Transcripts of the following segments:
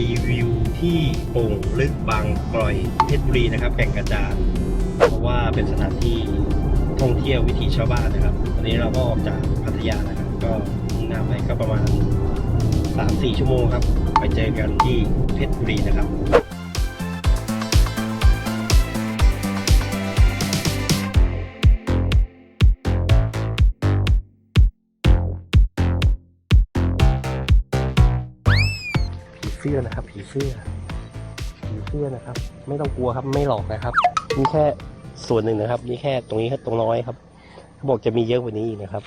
รีวิวที่โป่งลึกบางกลอยเพชรบุรีนะครับ แก่งกระจานเพราะว่าเป็นสถานที่ท่องเที่ยววิถีชาวบ้านนะครับวันนี้เราก็ออกจากพัทยานะครับ ก็มุ่งหน้าไปก็ประมาณ 3-4 ชั่วโมงครับ ไปเจอกันที่เพชรบุรีนะครับ เสื้อนะครับ ผีเสื้อ ผีเสื้อนะครับ ไม่ต้องกลัวครับไม่หลอกนะครับนี่แค่ส่วนหนึ่งนะครับ นี่แค่ตรงนี้แค่ตรงน้อยครับเขาบอกจะมีเยอะกว่านี้อีกนะครับ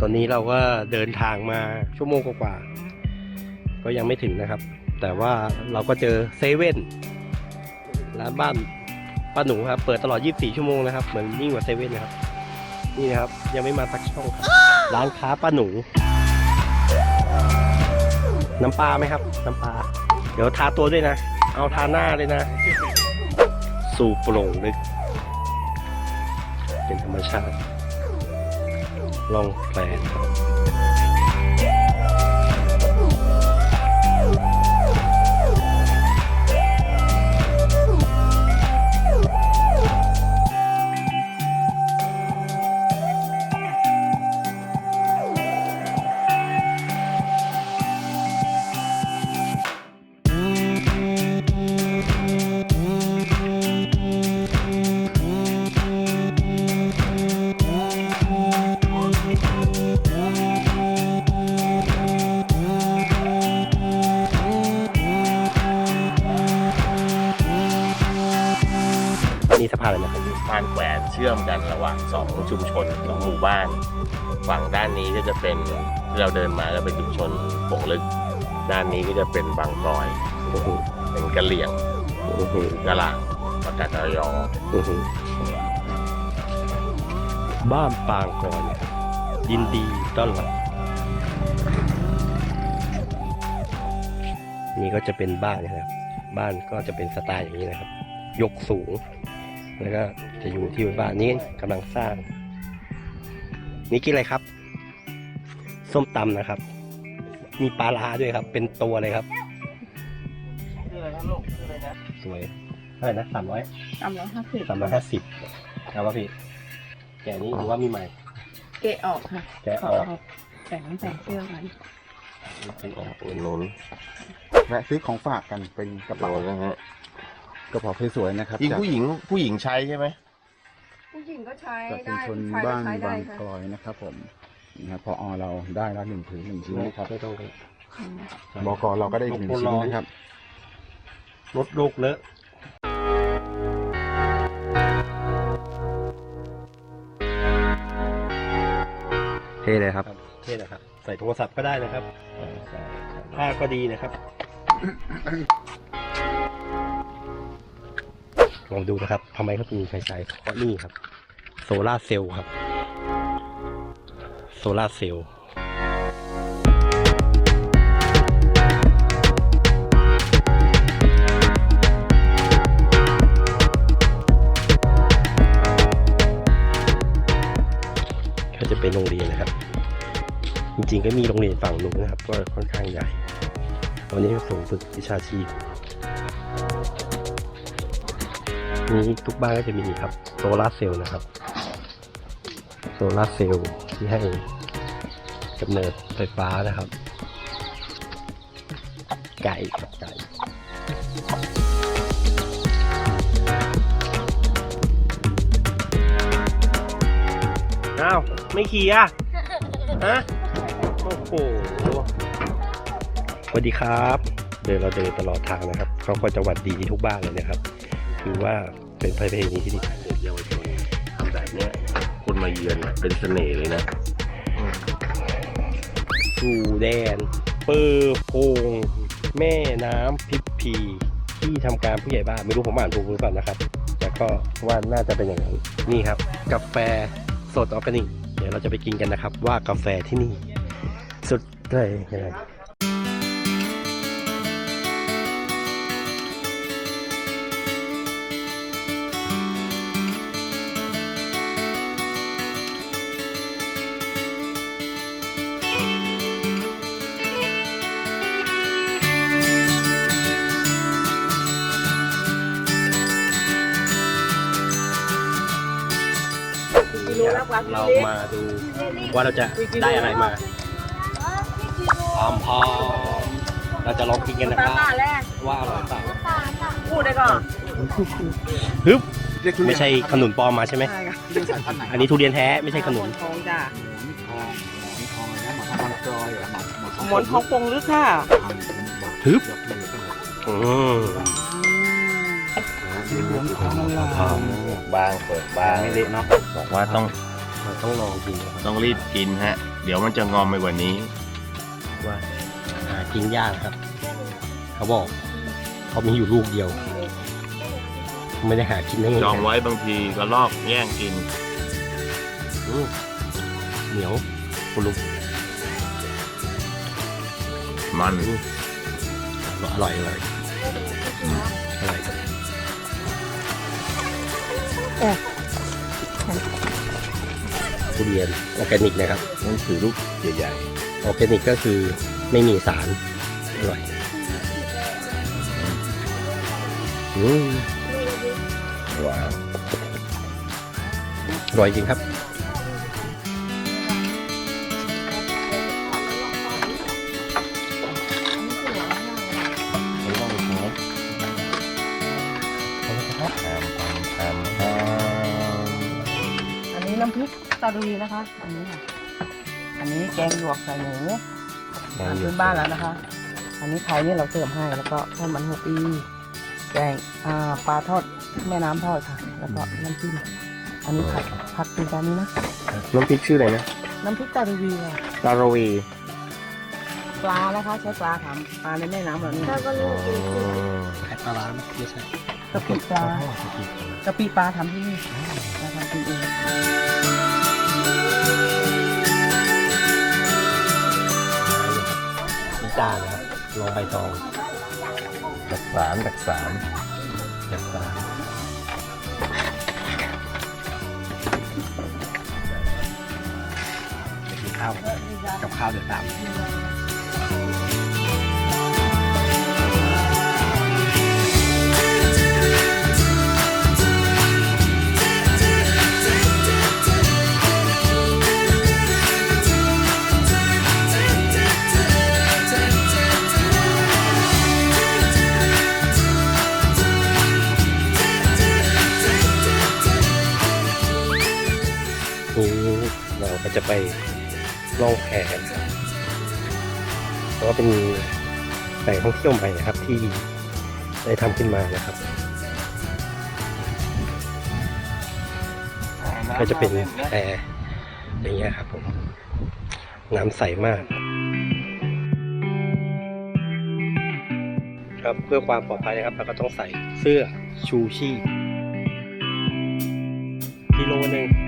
ตอนนี้เราก็เดินทางมาชั่วโมงกว่าก็ยังไม่ถึงนะครับ แต่ว่าเราก็เจอเซเว่นร้านบ้านป้าหนูครับ เปิดตลอด 24 ชั่วโมงนะครับ เหมือนยิ่งกว่าเซเว่นนะครับ นี่นะครับ ยังไม่มาสักช่องครับ ร้านค้าป้าหนู น้ำปลาไหมครับ น้ำปลา เดี๋ยวทาตัวด้วยนะ เอาทาหน้าเลยนะ สู่โปร่งลึก เป็นธรรมชาติ ลองแปลนครับ ชื่อมกันระหว่างสองชุมชนสองหมู่บ้าน ฝั่งด้านนี้ก็จะเป็นที่เราเดินมาก็เป็นชุมชนโป่งลึก ด้านนี้ก็จะเป็นบางกลอยอื้อหือเป็นกะเหลี่ยงอื้อหือกะหล่างปากกาดยออื้อหือบ้านปางก่อนนะครับยินดีต้อนรับนี่ก็จะเป็นบ้านนะครับ บ้านก็จะเป็นสไตล์อย่างนี้นะครับ ยกสูง แล้วก็จะอยู่ที่บ้านนี้กำลังสร้าง นี่กินอะไรครับ ส้มตำนะครับ มีปลาลาด้วยครับ เป็นตัวเลยครับสวยเท่าไหร่นะสามร้อยสามร้อยห้าสิบสามร้อยห้าสิบครับว่าพี่แกะนี้หรือว่ามีใหม่เกะออกค่ะแกะออกขแต่งแต่งเสื้อกันเป็นออกอุดหนุนแวะซื้อของฝากกันเป็นกระโดเป๋านนะฮะ กระเป๋าสวยๆนะครับยิงจาก ผู้หญิงผู้หญิงใช้ใช่ไหมผู้หญิงก็ใช้จากชุมได้ชนบ้านใช้ได้บางค่ะกลอยนะครับผมนะครับพออเราได้แล้วหนึ่งถือหนึ่งชิ้นนะครับไม่ต้องอืมบกเราก็ได้อีกหนึ่งชิ้นนะครับลดโลกเลอะเท่เลยครับเท่นะครับ ใส่โทรศัพท์ก็ได้นะครับผ้าก็ดีนะครับ ลองดูนะครับทำไมเขาถึงใช้ใช้เพราะนี่ครับ โซลาร์เซลล์ครับ โซลาร์เซลล์ก็จะเป็นโรงเรียนนะครับ จริงๆก็มีโรงเรียนฝั่งนู้นนะครับ ก็ค่อนข้างใหญ่ ตอนนี้ก็ส่งฝึกวิชาชีพ นี่ทุกบ้านก็จะมีครับโซลาร์เซลล์นะครับโซลาร์เซลล์ที่ให้กำเนิดไฟฟ้านะครับ ไก่ครับไก่อ้าวไม่ขี่อะฮะโอ้โหสวัสดีครับ เดินเราเดินตลอดทางนะครับ เขาก็จะหวัดดีทุกบ้านเลยนะครับ คือว่าเป็นประเพณีที่ดีเด็กเยาวชนทำแบบเนี้ยคนมาเยือนอะเป็นเสน่ห์เลยนะสู่แดน เปอร์โพงแม่น้ำพิบพี ที่ทำการผู้ใหญ่บ้านไม่รู้ผมอ่านถูกหรือเปล่านะครับ แต่ก็ว่าน่าจะเป็นอย่างนั้นนี่ครับ กาแฟสดออร์แกนิก เดี๋ยวเราจะไปกินกันนะครับ ว่ากาแฟที่นี่ สุดเลยยังไง เรามาดูว่าเราจะได้อะไรมาพร้อมพร้อมเราจะลองกินกันนะครับว่าอร่อยเปล่าพูดได้ก่อนฮึบไม่ใช่ขนุนปลอมมาใช่ไหมใช่ค่ะเรียกสายพันธุ์ไหนอันนี้ทุเรียนแท้ไม่ใช่ขนุนทองจ้ะหมอนทองหมอนทองนะหมอนทองกรอย เหรอหมอนหมอนทองปงลึกค่ะฮึบอืมหมอนทองละลายบางเปิดบางไม่เละเนาะบอกว่าต้องเราต้องลองกินนะครับต้องรีบกินฮะ เดี๋ยวมันจะงอมไปกว่านี้ ว่าหากินยากครับ เขาบอก เขามีอยู่ลูกเดียว ไม่ได้หากินได้ง่ายจองไว้บางทีก็ลอกแย่งกินอืมเหนียวคุณลุงมัน อร่อยอร่อยอร่อยครับ ทุเรียนออร์แกนิกนะครับนั่นคือลูกใหญ่ออร์แกนิกก็คือไม่มีสารอร่อยอืมๆหวานอร่อยจริงครับ ตาดีนะคะ อันนี้ค่ะ อันนี้แกงหยวกใส่หมูอาหารพื้นบ้านแล้วนะคะ อันนี้ไข่นี่เราเสริมให้แล้วก็ทอดมันหัวปีแกงอ่าปลาทอดแม่น้ำทอดค่ะ แล้วก็น้ำจิ้มอันนี้ผัดผัดเป็นจานนี้นะ น้ำพริกชื่ออะไรนะน้ำพริกตาดีค่ะตาโรวีปลานะคะใช้ปลาทำปลาในแม่น้ำเหล่านี้ไข่ปลาร้าไม่ใช่กะปิปลากะปิปลาทำที่นี่ บตองตักสามตักสามจากสามกินข้าวกับข้าวเดือดตาม เราจะไปล่องแพกันครับเพราะว่าเป็นแหล่งท่องเที่ยวใหม่นะครับที่ได้ทำขึ้นมานะครับ ก็จะเป็นแพอย่างเงี้ยครับผมน้ำใสมาก ครับเพื่อความปลอดภัยนะครับเราก็ต้องใส่เสื้อชูชีพกิโลหนึ่ง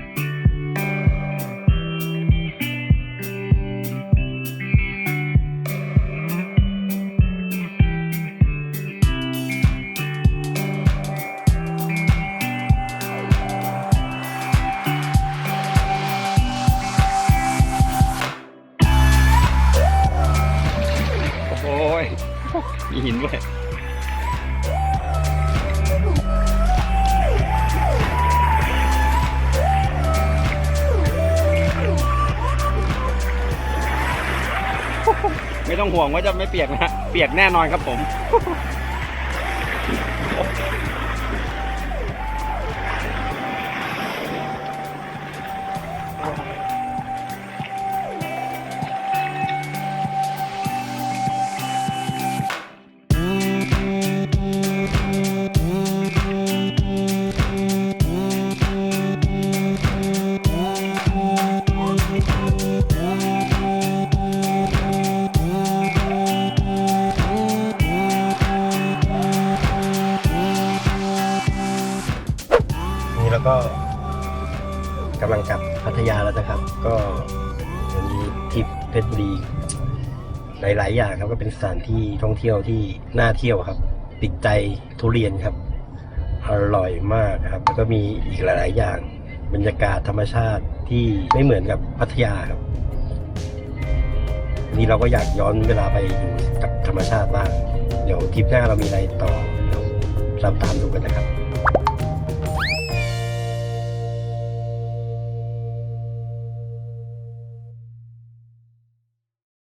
ต้องห่วงว่าจะไม่เปียกนะฮะเปียกแน่นอนครับผม ก็กำลังกลับพัทยาแล้วนะครับ ก็วันนี้ทริปเพชรบุรีหลาย ๆ อย่างครับก็เป็นสถานที่ท่องเที่ยวที่น่าเที่ยวครับ ติดใจทุเรียนครับ อร่อยมากครับ แล้วก็มีอีกหลาย ๆ อย่าง บรรยากาศธรรมชาติที่ไม่เหมือนกับพัทยาครับ นี่เราก็อยากย้อนเวลาไปอยู่กับธรรมชาติบ้าง เดี๋ยวทริปหน้าเรามีอะไรต่อเดี๋ยวเราตามดูกันนะครับ